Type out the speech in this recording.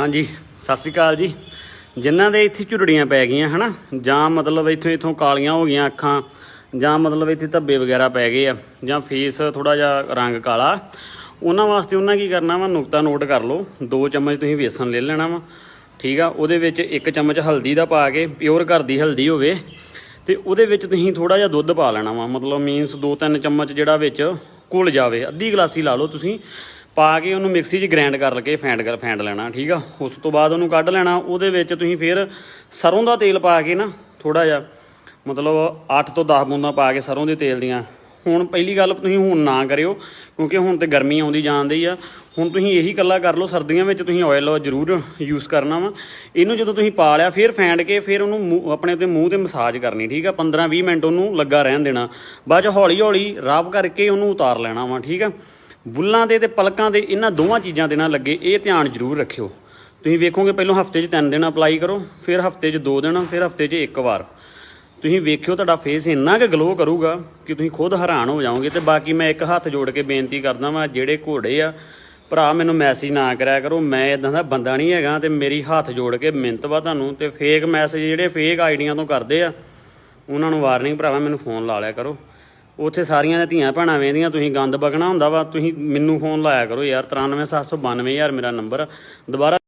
ਹਾਂਜੀ, ਸਤਿ ਸ੍ਰੀ ਅਕਾਲ ਜੀ। ਜਿਨ੍ਹਾਂ ਦੇ ਇੱਥੇ ਝੁਰੜੀਆਂ ਪੈ ਗਈਆਂ, ਹਨਾ? ਜਾਂ ਮਤਲਬ ਇੱਥੋਂ ਇੱਥੋਂ ਕਾਲੀਆਂ ਹੋ ਗਈਆਂ ਅੱਖਾਂ, ਜਾਂ ਮਤਲਬ ਇੱਥੇ ਧੱਬੇ ਵਗੈਰਾ ਪੈ ਗਏ ਆ, ਜਾਂ ਫੇਸ ਥੋੜਾ ਜਿਹਾ ਰੰਗ ਕਾਲਾ। ਉਹਨਾਂ ਵਾਸਤੇ ਉਹਨਾਂ ਕੀ ਕਰਨਾ ਵਾ? ਨੁਕਤਾ ਨੋਟ ਕਰ ਲਓ। ਦੋ ਚਮਚ ਤੁਸੀਂ ਵੇਸਣ ਲੈ ਲੈਣਾ ਵਾ, ਠੀਕ ਆ? ਉਹਦੇ ਵਿੱਚ ਇੱਕ ਚਮਚ ਹਲਦੀ ਦਾ ਪਾ ਕੇ ਪਿਓਰ ਘਰ ਦੀ ਹਲਦੀ ਹੋਵੇ, ਤੇ ਉਹਦੇ ਵਿੱਚ ਤੁਸੀਂ ਥੋੜਾ ਜਿਹਾ ਦੁੱਧ ਪਾ ਲੈਣਾ ਵਾ। ਮਤਲਬ ਮੀਨਸ 2-3 ਚਮਚ ਜਿਹੜਾ ਵਿੱਚ ਘੁਲ ਜਾਵੇ। ਅੱਧੀ ਗਲਾਸੀ ਲਾ ਲਓ ਤੁਸੀਂ। ਪਾ ਕੇ ਉਹਨੂੰ ਮਿਕਸੀ 'ਚ ਗ੍ਰਾਈਂਡ ਕਰ ਕੇ ਫੈਂਡ ਕਰ ਫੈਂਡ ਲੈਣਾ, ਠੀਕ ਆ? ਉਸ ਤੋਂ ਬਾਅਦ ਉਹਨੂੰ ਕੱਢ ਲੈਣਾ, ਉਹਦੇ ਵਿੱਚ ਤੁਸੀਂ ਫਿਰ ਸਰੋਂ ਦਾ ਤੇਲ ਪਾ ਕੇ ਨਾ ਥੋੜਾ ਜਿਹਾ, ਮਤਲਬ 8 ਤੋਂ 10 ਬੂੰਦਾਂ ਪਾ ਕੇ ਸਰੋਂ ਦੇ ਤੇਲ ਦੀਆਂ। ਹੁਣ ਪਹਿਲੀ ਗੱਲ ਤੁਸੀਂ ਹੁਣ ਨਾ ਕਰਿਓ, ਕਿਉਂਕਿ ਹੁਣ ਤੇ ਗਰਮੀ ਆਉਂਦੀ ਜਾਂਦੀ ਆ। ਹੁਣ ਤੁਸੀਂ ਇਹੀ ਕੱਲਾ ਕਰ ਲਓ, ਸਰਦੀਆਂ ਵਿੱਚ ਤੁਸੀਂ ਆਇਲ ਜ਼ਰੂਰ ਯੂਜ਼ ਕਰਨਾ ਵਾ। ਇਹਨੂੰ ਜਦੋਂ ਤੁਸੀਂ ਪਾ ਲਿਆ, ਫਿਰ ਫੈਂਡ ਕੇ ਫਿਰ ਉਹਨੂੰ ਮੂੰਹ- ਆਪਣੇ ਤੇ ਮੂੰਹ ਤੇ ਮਸਾਜ ਕਰਨੀ, ਠੀਕ ਆ? 15 20 ਮਿੰਟ ਉਹਨੂੰ ਲੱਗਾ ਰਹਿਣ ਦੇਣਾ। ਬਾਅਦ ਚ ਹੌਲੀ ਹੌਲੀ ਰਾਬ ਕਰਕੇ ਉਹਨੂੰ ਉਤਾਰ ਲੈਣਾ ਵਾ, ਠੀਕ ਆ? ਬੁੱਲਾਂ ਦੇ ਤੇ ਪਲਕਾਂ ਦੇ ਇਹਨਾਂ ਦੋਵਾਂ ਚੀਜ਼ਾਂ ਦੇ ਨਾਲ ਲੱਗੇ, ਇਹ ਧਿਆਨ ਜ਼ਰੂਰ ਰੱਖਿਓ। ਤੁਸੀਂ ਵੇਖੋਗੇ ਪਹਿਲਾਂ ਹਫ਼ਤੇ 'ਚ ਤਿੰਨ ਦਿਨ ਅਪਲਾਈ ਕਰੋ, ਫਿਰ ਹਫ਼ਤੇ 'ਚ ਦੋ ਦਿਨ, ਫਿਰ ਹਫ਼ਤੇ 'ਚ ਇੱਕ ਵਾਰ। ਤੁਸੀਂ ਵੇਖਿਓ ਤੁਹਾਡਾ ਫੇਸ ਇੰਨਾ ਕੁ ਗਲੋ ਕਰੂਗਾ ਕਿ ਤੁਸੀਂ ਖੁਦ ਹੈਰਾਨ ਹੋ ਜਾਓਗੇ ਤੇ ਬਾਕੀ ਮੈਂ ਇੱਕ ਹੱਥ ਜੋੜ ਕੇ ਬੇਨਤੀ ਕਰਦਾ ਵਾਂ, ਜਿਹੜੇ ਘੋੜੇ ਆ, ਭਰਾ ਮੈਨੂੰ ਮੈਸੇਜ ਨਾ ਕਰਿਆ ਕਰੋ, ਮੈਂ ਇਦਾਂ ਦਾ ਬੰਦਾ ਨਹੀਂ ਹੈਗਾ ਤੇ ਮੇਰੀ ਹੱਥ ਜੋੜ ਕੇ ਮਿਹਨਤ ਵਾ ਤੁਹਾਨੂੰ ਤੇ ਫੇਕ ਮੈਸੇਜ ਜਿਹੜੇ ਫੇਕ ਆਈਡੀਆਂ ਤੋਂ ਕਰਦੇ ਆ, ਉਹਨਾਂ ਨੂੰ ਵਾਰਨਿੰਗ ਭਰਾਵਾ, ਮੈਨੂੰ ਫੋਨ ਲਾ ਲਿਆ ਕਰੋ। ਉੱਥੇ ਸਾਰੀਆਂ ਦੀਆਂ ਧੀਆਂ ਭੈਣਾਂ ਵੇਂਦੀਆਂ ਤੁਸੀਂ ਗੰਦ ਬਕਣਾ ਹੁੰਦਾ ਵਾ, ਤੁਸੀਂ ਮੈਨੂੰ ਫੋਨ ਲਾਇਆ ਕਰੋ ਯਾਰ 93792 ਯਾਰ ਮੇਰਾ ਨੰਬਰ ਦੁਬਾਰਾ